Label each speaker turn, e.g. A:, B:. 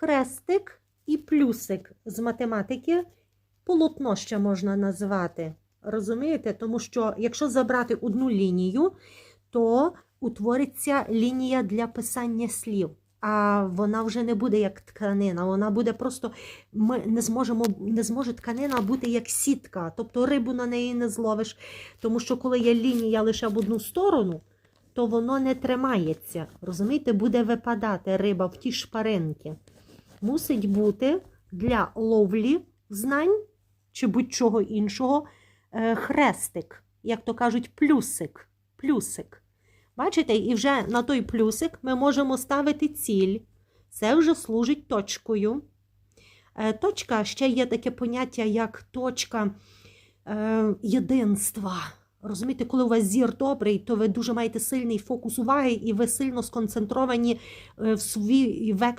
A: хрестик і плюсик з математики. Полотно ще можна назвати. Розумієте? Тому що якщо забрати одну лінію, то утвориться лінія для писання слів. А вона вже не буде як тканина, вона буде просто ми не зможемо, не зможе тканина бути як сітка, тобто рибу на неї не зловиш. Тому що коли є лінія лише в одну сторону, то воно не тримається. Розумієте, буде випадати риба в ті шпаринки. Мусить бути для ловлі знань чи будь-чого іншого е, хрестик, як то кажуть, плюсик. плюсик. Бачите, і вже на той плюсик ми можемо ставити ціль. Це вже служить точкою. Е, Точка ще є таке поняття, як точка е, єдинства. Розумієте, коли у вас зір добрий, то ви дуже маєте сильний фокус уваги і ви сильно сконцентровані в свій вектор.